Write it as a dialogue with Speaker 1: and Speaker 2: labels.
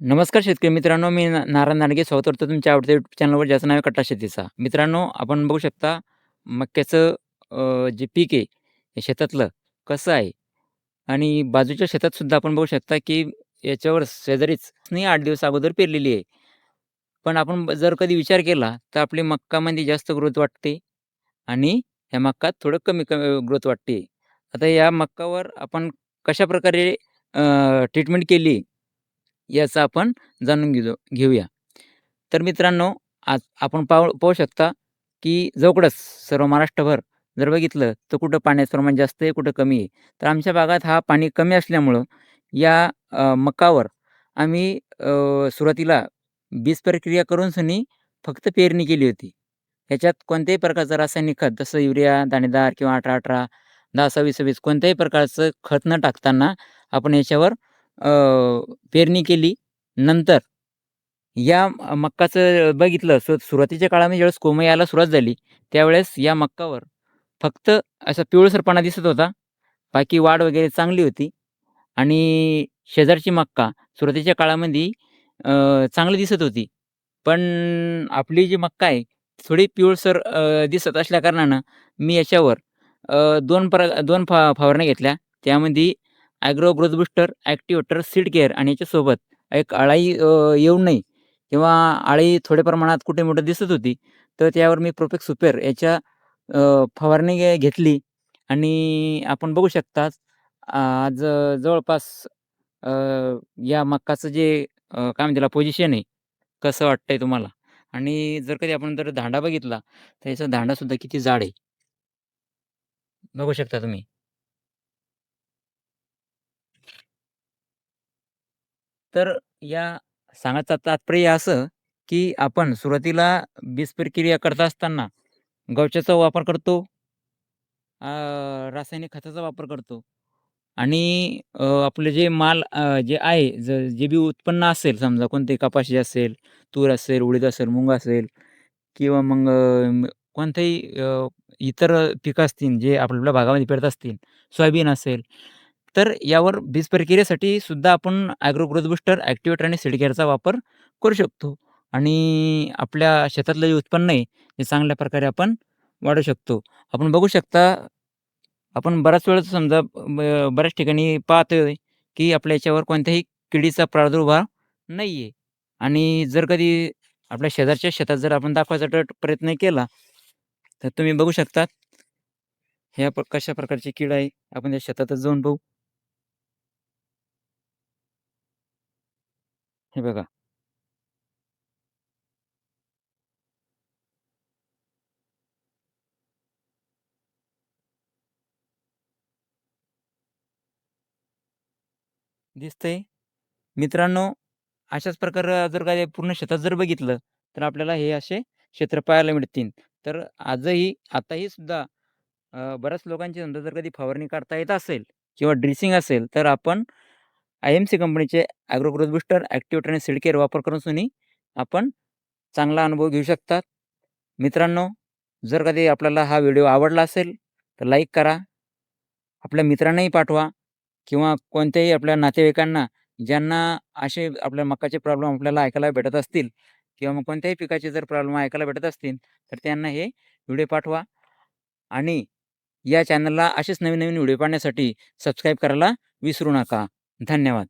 Speaker 1: नमस्कार शेतकरी मित्रांनो, मी ना नारायण दांडगे स्वागत करतो तुमच्या आवडत्या यूट्यूब चॅनलवर ज्याचं नाव आहे कट्टा शेतीचा. मित्रांनो, आपण बघू शकता मक्याचं अ, जे पीक आहे, हे शेतातलं कसं आहे आणि बाजूच्या शेतात सुद्धा आपण बघू शकता, की याच्यावर शेजारीच नाही आठ दिवस अगोदर पेरलेली आहे. पण आपण ब- जर कधी विचार केला, तर आपली मक्कामध्ये जास्त ग्रोथ वाटते आणि ह्या मक्कात थोडं कमी कमी ग्रोथ वाटते. आता या मक्कावर आपण कशाप्रकारे ट्रीटमेंट केली याचा आपण जाणून घेऊ घेऊया. तर मित्रांनो, आज आपण पाहू पाहू शकता, की जवळच सर्व महाराष्ट्रभर जर बघितलं, तर कुठं पाण्याचं प्रमाण जास्त आहे, कुठं कमी आहे. तर आमच्या भागात हा पाणी कमी असल्यामुळं या मकावर आम्ही सुरुवातीला बीज प्रक्रिया करून सनी फक्त पेरणी केली होती. ह्याच्यात कोणत्याही प्रकारचं रासायनिक खत जसं युरिया, दाणेदार किंवा 18-18, 10-26-26 कोणत्याही प्रकारचं खत न टाकताना आपण याच्यावर पेरणी केली. नंतर या मक्काचं बघितलं सु सुरुवातीच्या काळामध्ये ज्यावेळेस कोंब यायला सुरुवात झाली, त्यावेळेस या मक्कावर फक्त असा पिवळसरपणा दिसत होता. बाकी वाढ वगैरे चांगली होती आणि शेजारची मक्का सुरुवातीच्या काळामध्ये चांगली दिसत होती. पण आपली जी मक्का आहे, थोडी पिवळसर दिसत असल्याकारणानं मी याच्यावर दोन प्र दोन फा फवारण्या घेतल्या. त्यामध्ये agro growth booster activator seed care आणि याच्यासोबत एक अळाई येऊ नये किंवा अळी थोड्या प्रमाणात कुठे मोठं दिसत होती. तर त्यावर मी प्रोफेक्स सुपेर याच्या फवारणी घेतली आणि आपण बघू शकता आज जवळपास या मक्काचं जे काय म्हणतात त्याला पोझिशन आहे, कसं वाटतंय तुम्हाला? आणि जर कधी आपण जर धांडा बघितला, तर याचा धांडासुद्धा किती जाड आहे. बघू शकता तुम्ही. तर या सांगायचं तात्पर्य असं, की आपण सुरुवातीला बीज प्रक्रिया करत असताना गवच्याचा वापर करतो, रासायनिक खताचा वापर करतो आणि आपलं जे माल जे आहे ज जे बी उत्पन्न असेल समजा कोणते कपाशी असेल, तूर असेल, उडीद असेल, मुंग असेल किंवा मग कोणतेही इतर पिकं असतील जे आपल्या भागामध्ये पेरत असतील, सोयाबीन असेल, तर यावर बीज प्रक्रियेसाठी सुद्धा आपण ॲग्रो ग्रोथ बूस्टर, ॲक्टिवेटर आणि सिडकेअरचा वापर करू शकतो आणि आपल्या शेतातलं जे उत्पन्न आहे, हे चांगल्या प्रकारे आपण वाढू शकतो. आपण बघू शकता, आपण बऱ्याच वेळेस समजा ब बऱ्याच ठिकाणी पाहतोय, की आपल्या याच्यावर कोणत्याही किडीचा प्रादुर्भाव नाही आहे आणि जर कधी आपल्या शेजारच्या शेतात जर आपण दाखवायचा प्रयत्न केला, तर तुम्ही बघू शकता, ह्या प कशा प्रकारची कीड आहे. आपण त्या शेतातच जाऊन पाहू. हे बघा, दिसतंय? मित्रांनो, अशाच प्रकारे जर का पूर्ण शेतात जर बघितलं, तर आपल्याला हे असे क्षेत्र पाहायला मिळतील. तर आजही आताही सुद्धा अ, बऱ्याच लोकांची समजा जर कधी फवारणी करता येत असेल किंवा ड्रेसिंग असेल, तर आपण आय-एम-सी कंपनीचे ॲग्रो ग्रोथ बूस्टर, ॲक्टिव्हेटर आणि सिडकेअर वापर करून सुनी आपण चांगला अनुभव घेऊ शकतात. मित्रांनो, जर कधी आपल्याला हा व्हिडिओ आवडला असेल, तर लाईक करा. आपल्या मित्रांनाही पाठवा किंवा कोणत्याही आपल्या नातेवाईकांना ज्यांना असे आपल्या मकाचे प्रॉब्लेम आपल्याला ऐकायला भेटत असतील किंवा मग कोणत्याही पिकाचे जर प्रॉब्लेम ऐकायला भेटत असतील, तर त्यांना हे व्हिडिओ पाठवा आणि या चॅनलला असेच नवीन-नवीन व्हिडिओ पाहण्यासाठी सबस्क्राईब करायला विसरू नका. धन्यवाद.